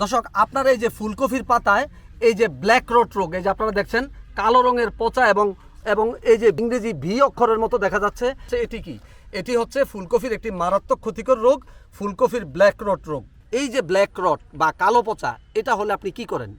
দর্শক, আপনার এই যে ফুলকপির পাতায় এই যে ব্ল্যাক রোড রোগ, এই যে আপনারা দেখছেন, কালো রঙের পচা এবং এবং এই যে ইংরেজি ভি অক্ষরের মতো দেখা যাচ্ছে এটি কি? এটি হচ্ছে ফুলকপির একটি মারাত্মক ক্ষতিকর রোগ, ফুলকপির ব্ল্যাক রড রোগ। এই যে ব্ল্যাক রড বা কালো পচা, এটা হলে আপনি কি করেন?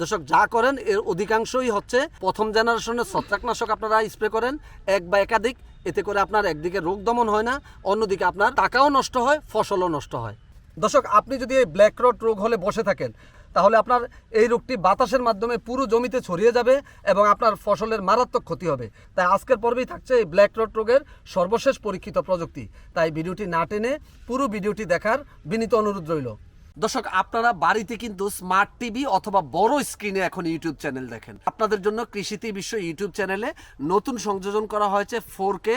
দর্শক, যা করেন, এর অধিকাংশই হচ্ছে প্রথম জেনারেশনের ছত্রাকনাশক আপনারা স্প্রে করেন, এক বা একাধিক, এতে করে আপনার একদিকে রোগ দমন হয় না, অন্যদিকে আপনার টাকাও নষ্ট হয়, ফসলও নষ্ট হয়। দর্শক, আপনি যদি এই ব্ল্যাক রড রোগ হলে বসে থাকেন, তাহলে আপনার এই রোগটি বাতাসের মাধ্যমে পুরো জমিতে ছড়িয়ে যাবে এবং আপনার ফসলের মারাত্মক ক্ষতি হবে। তাই আজকের পর্বেই থাকছে এই ব্ল্যাক রড রোগের সর্বশেষ পরীক্ষিত প্রযুক্তি। তাই ভিডিওটি না টেনে পুরো ভিডিওটি দেখার বিনীত অনুরোধ রইল। দর্শক, আপনারা বাড়িতে কিন্তু স্মার্ট টিভি অথবা বড় স্ক্রিনে এখন ইউটিউব চ্যানেল দেখেন। আপনাদের জন্য কৃষিতে বিশ্ব ইউটিউব চ্যানেলে নতুন সংযোজন করা হয়েছে ফোর কে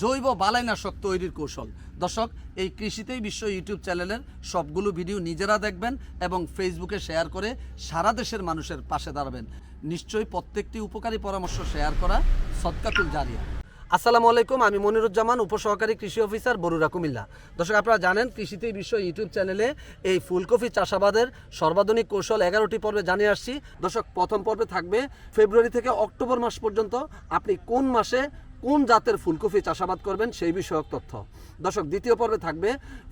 জৈব বালাইনাশক তৈরির কৌশল। দর্শক, এই কৃষিতেই বিশ্ব ইউটিউব চ্যানেলের সবগুলো ভিডিও নিজেরা দেখবেন এবং ফেসবুকে শেয়ার করে সারা দেশের মানুষের পাশে দাঁড়াবেন। নিশ্চয়ই প্রত্যেকটি উপকারী পরামর্শ শেয়ার করা সৎকাতুল জারিয়া। আসসালামু আলাইকুম, আমি মনিরুজ্জামান, উপসহকারী কৃষি অফিসার বরুরা কুমিল্লা। দর্শক, আপনারা জানেন, কৃষিতেই বিশ্ব ইউটিউব চ্যানেলে এই ফুলকপি চাষাবাদের সর্বাধুনিক কৌশল এগারোটি পর্বে জানিয়ে আসছি। দর্শক, প্রথম পর্বে থাকবে ফেব্রুয়ারি থেকে অক্টোবর মাস পর্যন্ত আপনি কোন মাসে কোন জাতের ফুলকপি চাষাবাদ করবেন সেই বিষয়ক তথ্য। দর্শক, দ্বিতীয় পর্বে থাকবে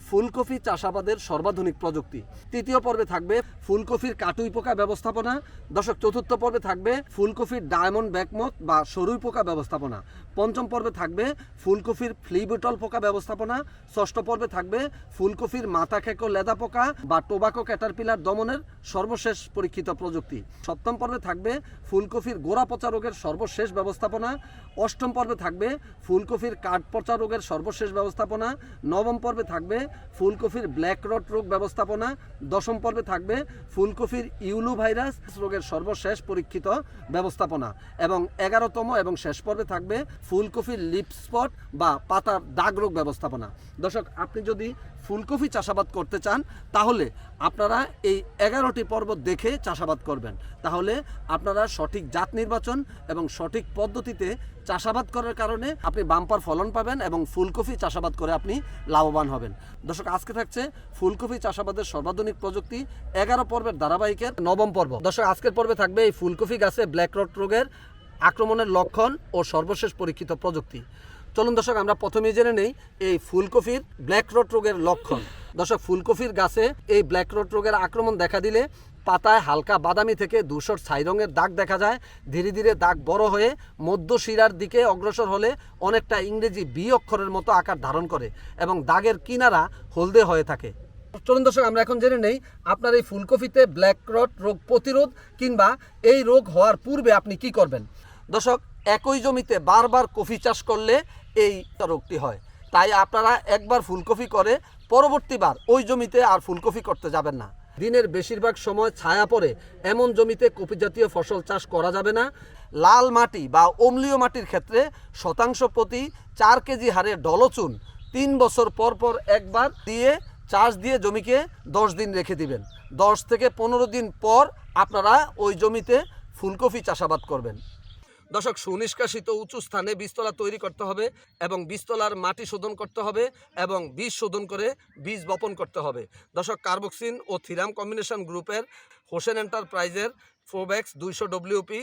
ফুলকপি চাষাবাদের সর্বাধুনিক প্রযুক্তি। তৃতীয় পর্বে থাকবে ফুলকপির কাটুই পোকা ব্যবস্থাপনা। দর্শক, চতুর্থ পর্বে থাকবে ফুলকপির ডায়মন্ড ব্যাকমত বা সরুই পোকা ব্যবস্থাপনা। পঞ্চম পর্বে থাকবে ফুলকপির ফ্লিবিটল পোকা ব্যবস্থাপনা। ষষ্ঠ পর্বে থাকবে ফুলকপির মাথা খেকো লেদা পোকা বা টোবাকো ক্যাটারপিলার দমনের সর্বশেষ পরীক্ষিত প্রযুক্তি। সপ্তম পর্বে থাকবে ফুলকপির গোড়া পচা রোগের সর্বশেষ ব্যবস্থাপনা। অষ্টম পর্বে থাকবে ফুলকপির কাঠ পচা রোগের সর্বশেষ ব্যবস্থাপনা। নবম পর্বে থাকবে ফুলকপির ব্ল্যাক রট রোগ ব্যবস্থাপনা। দশম পর্বে থাকবে ফুলকপির ইউলু ভাইরাস রোগের সর্বশেষ পরীক্ষিত ব্যবস্থাপনা। এবং এগারোতম এবং শেষ পর্বে থাকবে ফুলকপির লিপ স্পট বা পাতার দাগ রোগ ব্যবস্থাপনা। দর্শক, আপনি যদি ফুলকপি চাষাবাদ করতে চান, তাহলে আপনারা এই এগারোটি পর্ব দেখে চাষাবাদ করবেন। তাহলে আপনারা সঠিক জাত নির্বাচন এবং সঠিক পদ্ধতিতে চাষাবাদ করার কারণে আপনি বাম্পার ফলন পাবেন এবং ফুলকপি চাষাবাদ করে আপনি লাভবান হবেন। দর্শক, আজকে থাকছে ফুলকপি চাষাবাদের সর্বাধুনিক প্রযুক্তি এগারো পর্বের ধারাবাহিকের নবম পর্ব। দর্শক, আজকের পর্বে থাকবে এই ফুলকপি গাছে ব্ল্যাক রট রোগের আক্রমণের লক্ষণ ও সর্বশেষ পরীক্ষিত প্রযুক্তি। চলুন দর্শক, আমরা প্রথমেই জেনে নেই এই ফুলকপির ব্ল্যাক রট রোগের লক্ষণ। দর্শক, ফুলকপির গাছে এই ব্ল্যাক রট রোগের আক্রমণ দেখা দিলে পাতায় হালকা বাদামি থেকে ধূসর ছাই রঙের দাগ দেখা যায়। ধীরে ধীরে দাগ বড় হয়ে মধ্য শিরার দিকে অগ্রসর হলে অনেকটা ইংরেজি বি অক্ষরের মতো আকার ধারণ করে এবং দাগের কিনারা হলদে হয়ে থাকে। চলুন দর্শক, আমরা এখন জেনে নেই আপনার এই ফুলকপিতে ব্ল্যাক রট রোগ প্রতিরোধ কিংবা এই রোগ হওয়ার পূর্বে আপনি কি করবেন? দর্শক, একই জমিতে বারবার কফি চাষ করলে এই রোগটি হয়। তাই আপনারা একবার ফুলকপি করে পরবর্তীবার ওই জমিতে আর ফুলকপি করতে যাবেন না। দিনের বেশিরভাগ সময় ছায়া পড়ে এমন জমিতে কপি জাতীয় ফসল চাষ করা যাবে না। লাল মাটি বা অম্লীয় মাটির ক্ষেত্রে শতাংশ প্রতি চার কেজি হারে ডলচুন তিন বছর পর পর একবার দিয়ে চাষ দিয়ে জমিকে দশ দিন রেখে দিবেন। দশ থেকে পনেরো দিন পর আপনারা ওই জমিতে ফুলকপি চাষাবাদ করবেন। দর্শক, সুনিষ্কাশিত উঁচু স্থানে বীজতলা তৈরি করতে হবে এবং বীজতলার মাটি শোধন করতে হবে এবং বীজ শোধন করে বীজ বপন করতে হবে। দর্শক, কার্বক্সিন ও থিরাম কম্বিনেশন গ্রুপের হোসেন এন্টারপ্রাইজের ফোব্যাক্স দুইশো ডব্লিউপি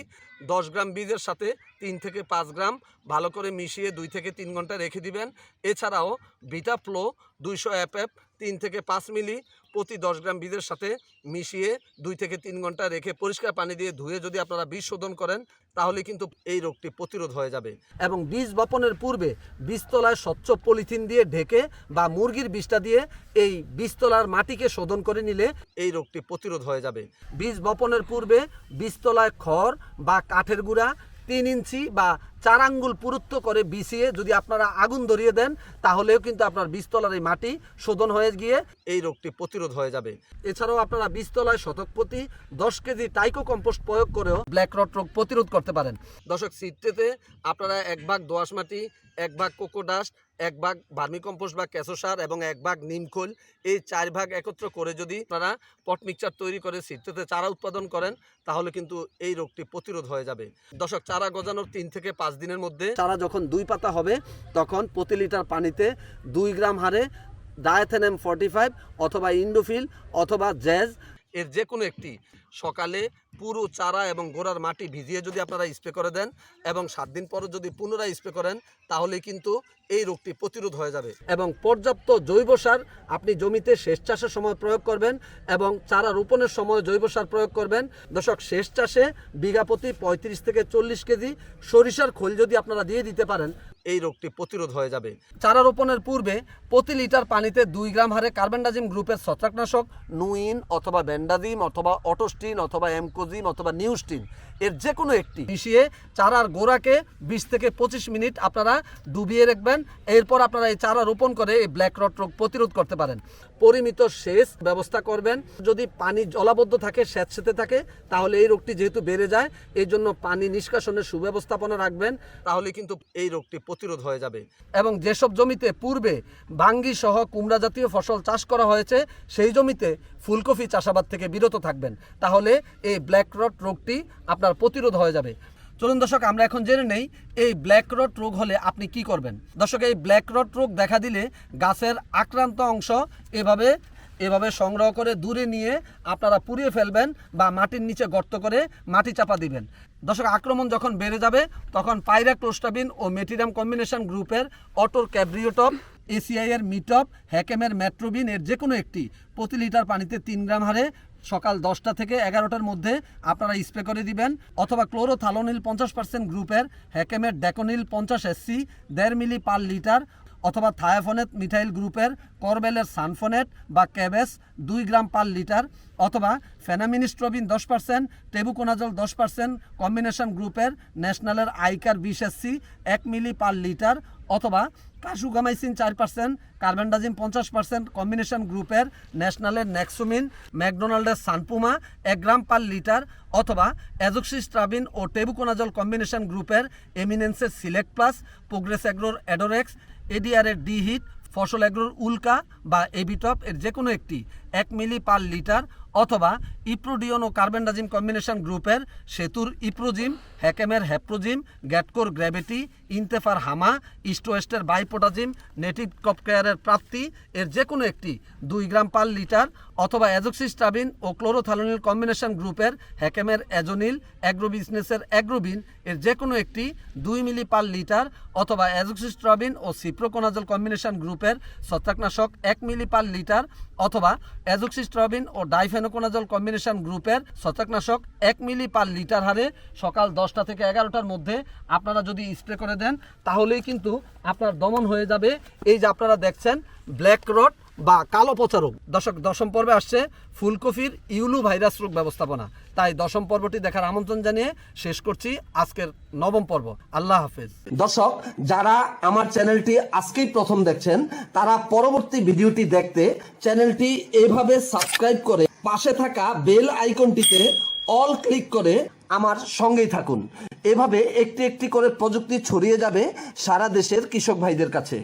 দশ গ্রাম বীজের সাথে তিন থেকে পাঁচ গ্রাম ভালো করে মিশিয়ে দুই থেকে তিন ঘণ্টা রেখে দিবেন। এছাড়াও বিটা ফ্লো দুইশো এফএফ, তিন থেকে পাঁচ মিলি প্রতি দশ গ্রাম বীজের সাথে মিশিয়ে দুই থেকে তিন ঘণ্টা রেখে পরিষ্কার পানি দিয়ে ধুয়ে যদি আপনারা বীজ শোধন করেন, তাহলে কিন্তু এই রোগটি প্রতিরোধ হয়ে যাবে। এবং বীজ বপনের পূর্বে বীজতলায় স্বচ্ছ পলিথিন দিয়ে ঢেকে বা মুরগির বীজটা দিয়ে এই বীজতলার মাটিকে শোধন করে নিলে এই রোগটি প্রতিরোধ হয়ে যাবে। বীজ বপনের পূর্বে বীজতলায় খড় বা কাঠের গুঁড়া তিন ইঞ্চি বা চার আঙ্গুল পুরুত্ব করে বিছিয়ে যদি আপনারা আগুন ধরিয়ে দেন, তাহলেও কিন্তু আপনার বীজতলার এই মাটি শোধন হয়ে গিয়ে এই রোগটি প্রতিরোধ হয়ে যাবে। এছাড়াও আপনারা বীজতলায় শতক প্রতি দশ কেজি টাইকো কম্পোস্ট প্রয়োগ করেও ব্ল্যাক রট রোগ প্রতিরোধ করতে পারেন। দর্শক সিটটেতে আপনারা এক ভাগ দোআঁশ মাটি, এক ভাগ কোকোডাস্ট এক ভাগ ভার্মি কম্পোস্ট বা কেঁচো সার এবং এক ভাগ নিমখোল এই চার ভাগ একত্র করে যদি আপনারা পট মিক্সচার তৈরি করে সিটটেতে চারা উৎপাদন করেন, তাহলে কিন্তু এই রোগটি প্রতিরোধ হয়ে যাবে। দর্শক, চারা গজানোর তিন থেকে পাঁচ দিনের মধ্যে। চারা যখন দুই পাতা হবে, তখন প্রতি লিটার পানিতে দুই গ্রাম হারে ডায়াথেনেম ফর্টি ফাইভ অথবা ইন্ডোফিল অথবা জ্যাজ এর যে কোনো একটি। সকালে পুরো চারা এবং গোড়ার মাটি ভিজিয়ে যদি আপনারা স্প্রে করে দেন এবং সাত দিন পরে যদি পুনরায় স্প্রে করেন তাহলে কিন্তু এই রোগটি প্রতিরোধ হয়ে যাবে এবং পর্যাপ্ত জৈব সার আপনি জমিতে সেচ চাষের সময় প্রয়োগ করবেন এবং চারা রোপণের সময় জৈব সার প্রয়োগ করবেন। দর্শক, সেচ চাষে বিঘা প্রতি পঁয়ত্রিশ থেকে চল্লিশ কেজি সরিষার খোল যদি আপনারা দিয়ে দিতে পারেন এই রোগটি প্রতিরোধ হয়ে যাবে। চারা রোপণের পূর্বে প্রতি লিটার পানিতে দুই গ্রাম হারে কার্বেন্ডাজিম গ্রুপের ছত্রাকনাশক, নুইন অথবা ব্যান্ডাজিম অথবা অটোস্টিন অথবা এমকোজিম অথবা নিউস্টিন এর যে কোনো একটি। মিশিয়ে চারার গোড়াকে বিশ থেকে পঁচিশ মিনিট আপনারা ডুবিয়ে রাখবেন। এরপর আপনারা এই চারা রোপণ করে এই ব্ল্যাক রট রোগ প্রতিরোধ করতে পারেন। পরিমিত সেচ ব্যবস্থা করবেন। যদি পানি জলাবদ্ধ থাকে, স্যাঁতসেতে থাকে, তাহলে এই রোগটি যেহেতু বেড়ে যায়, এই জন্য পানি নিষ্কাশনের সুব্যবস্থাপনা রাখবেন তাহলে কিন্তু এই রোগটি প্রতিরোধ হয়ে যাবে। এবং যেসব জমিতে পূর্বে ভাঙ্গি সহ কুমড়া জাতীয় ফসল চাষ করা হয়েছে, সেই জমিতে ফুলকপি চাষাবাদ থেকে বিরত থাকবেন। তাহলে এই ব্ল্যাক রট রোগটি আপনার প্রতিরোধ হয়ে যাবে। চলুন দর্শক, আমরা এখন জেনে নেই এই ব্ল্যাক রট রোগ হলে আপনি কি করবেন। দর্শক, এই ব্ল্যাক রট রোগ দেখা দিলে গাছের আক্রান্ত অংশ এভাবে এভাবে সংগ্রহ করে দূরে নিয়ে আপনারা পুড়িয়ে ফেলবেন বা মাটির নিচে গর্ত করে মাটি চাপা দিবেন। দর্শক, আক্রমণ যখন বেড়ে যাবে, তখন পাইরা ক্লোস্টাবিন ও মেটিরাম কম্বিনেশন গ্রুপের অটোর ক্যাব্রিওটপ এসিআই এর মিটপ, হ্যাকেমের মেট্রোবিন এর যে কোনো একটি প্রতি লিটার পানিতে তিন গ্রাম হারে সকাল দশটা থেকে এগারোটার মধ্যে আপনারা স্প্রে করে দিবেন, অথবা ক্লোরোথালোনিল পঞ্চাশ পার্সেন্ট গ্রুপের হ্যাকেমের ড্যাকোনিল পঞ্চাশ এসসি দেড় মিলি পার লিটার, অথবা থায়াফোনেট মিথাইল গ্রুপের করবেলের সানফোনেট বা ক্যাবেস দুই গ্রাম পার লিটার, অথবা ফেনামিনিস্ট্রোবিন দশ পার্সেন্ট, টেবুকোনাজল দশ পার্সেন্ট, কম্বিনেশন গ্রুপের ন্যাশনালের আইকার বিশ এসসি এক মিলি পার লিটার, অথবা কাসুগামাইসিন চার পার্সেন্ট কার্বেন্ডাজিম পঞ্চাশ পার্সেন্ট কম্বিনেশন গ্রুপের ন্যাশনালের নেক্সুমিন, ম্যাকডোনাল্ডের সানপুমা, এক গ্রাম পার লিটার, অথবা অ্যাজোক্সিস্ট্রাবিন ও টেবুকোনাজল কম্বিনেশন গ্রুপের এমিনেন্সের সিলেক্ট প্লাস, প্রোগ্রেস অ্যাগ্রোর অ্যাডোরেক্স, এডিআরের ডি হিট, ফসল অ্যাগ্রোর উল্কা বা এবিটপ এর যে কোনো একটি। এক মিলি পার লিটার অথবা ইপ্রোডিওন ও কার্বেন্ডাজিম কম্বিনেশন গ্রুপের সেতুর ইপ্রোজিম, হ্যাকেমের হ্যাপ্রোজিম গ্যাটকোর গ্র্যাভিটি, ইনতেফার হামা, ইস্ট ওয়েস্টের বাইপোটাজিম, নেটিভ কপকেয়ারের প্রাপ্তি, এর যে কোনো একটি দুই গ্রাম পার লিটার অথবা অ্যাজোক্সিস্টাবিন ও ক্লোরোথালোনিল কম্বিনেশন গ্রুপের হ্যাকেমের অ্যাজোনিল, অ্যাগ্রোবিজনেসের অ্যাগ্রোবিন, এর যে কোনো একটি দুই মিলি পার লিটার অথবা অ্যাজোক্সিস্ট্রাবিন ও সিপ্রোকোনাজল কম্বিনেশন গ্রুপের ছত্রাকনাশক এক মিলি পার লিটার অথবা অ্যাজোক্সিস্ট্রাবিন ও ডাইফেনোকোনাজল কম্বিনেশন গ্রুপের ছত্রাকনাশক এক মিলি পার লিটার হারে সকাল দশটা থেকে এগারোটার মধ্যে আপনারা যদি স্প্রে করে দেন, তাহলেই কিন্তু আপনার দমন হয়ে যাবে। এই যে আপনারা দেখছেন, ব্ল্যাক রড বা কালো পচা রোগ। দশক, দশম পর্বে আসছে ফুলকপির ইউলু ভাইরাস রোগ ব্যবস্থাপনা। তাই দশম পর্বটি দেখার আমন্ত্রণ জানিয়ে শেষ করছি আজকের নবম পর্ব। আল্লাহ হাফেজ। দর্শক, যারা আমার চ্যানেলটি আজকেই প্রথম দেখছেন, তারা পরবর্তী ভিডিওটি দেখতে চ্যানেলটি এভাবে সাবস্ক্রাইব করে পাশে থাকা বেল আইকনটিতে অল ক্লিক করে আমার সঙ্গেই থাকুন। এভাবে একটি একটি করে প্রযুক্তি ছড়িয়ে যাবে সারা দেশের কৃষক ভাইদের কাছে।